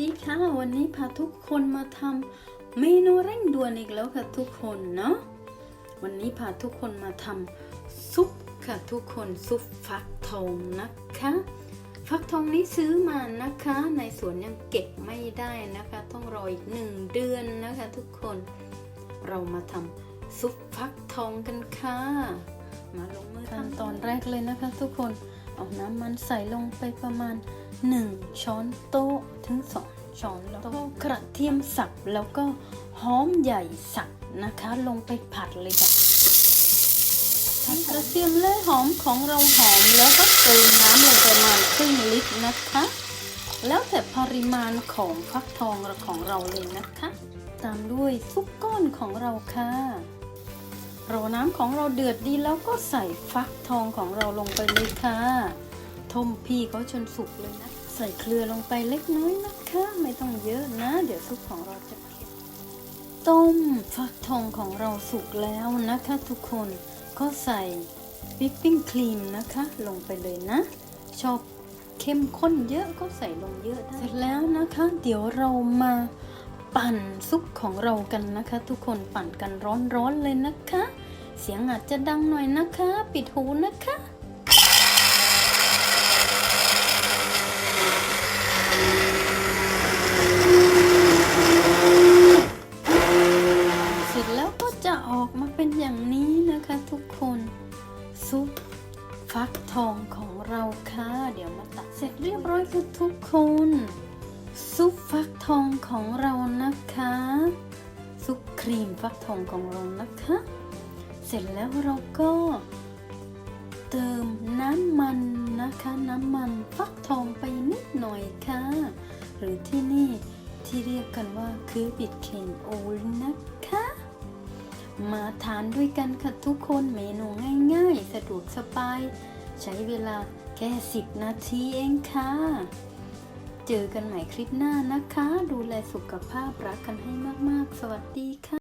สวัสดีค่ะ วันนี้พาทุกคนมาทำเมนูเร่งด่วนอีกแล้วค่ะทุกคนเนาะวันนี้พาทุกคนมาทำซุปค่ะทุกคนซุปฟักทองนะคะ ฟักทองนี้ซื้อมานะคะ ในสวนยังเก็บไม่ได้นะคะ ต้องรออีกหนึ่งเดือนนะคะ ทุกคนเรามาทำซุปฟักทองกันค่ะ มาลงมือขั้นตอนแรกเลยนะคะ ทุกคนเอาน้ำมันใส่ลงไปประมาณ 1 ช้อนโต๊ะถึง 2 ช้อนแล้วก็กระเทียมสับแล้วก็หอมใหญ่สับนะคะ ลงไปผัดเลยค่ะผัดกระเทียมและหอมของเราหอมแล้วก็เติมน้ำลงประมาณครึ่งลิตรนะคะ แล้วแต่ปริมาณของฟักทองของเราเลยนะคะ ตามด้วยซุปก้อนของเราค่ะรอน้ำของเราเดือดดีแล้วก็ใส่ฟักทองของเราลงไปเลยค่ะ ต้มพี่เขาจนสุกเลยนะ ใส่เกลือลงไปเล็กน้อยนะคะ ไม่ต้องเยอะนะ เดี๋ยวซุปของเราจะเค็มต้มฟักทองของเราสุกแล้วนะคะ ทุกคนก็ใส่วิปปิ้งครีมนะคะ ลงไปเลยนะ ชอบเข้มข้นเยอะก็ใส่ลงเยอะได้เสร็จแล้วนะคะ เดี๋ยวเรามาปั่นซุปของเรากันนะคะ ทุกคนปั่นกันร้อนๆเลยนะคะ เสียงอาจจะดังหน่อยนะคะ ปิดหูนะคะ เสร็จแล้วก็ จะออกมาเป็นอย่างนี้นะคะทุกคนซุปฟักทองของเราค่ะ เดี๋ยวมาตักเสร็จเรียบร้อยคือทุกคน ซุปฟักทองของเรานะคะ ซุปครีมฟักทองของเรานะคะ เสร็จแล้วเราก็เติมน้ำมันนะคะ น้ำมันฟักทองไปนิดหน่อยค่ะ หรือที่นี่ที่เรียกกันว่าคือบิดเคนโอลนะคะ มาทานด้วยกันค่ะทุกคนเมนูง่ายๆ สะดวกสบาย ใช้เวลาแค่ 10 นาทีเองค่ะ เจอกันใหม่คลิปหน้านะคะ ดูแลสุขภาพรักกันให้มากๆ สวัสดีค่ะ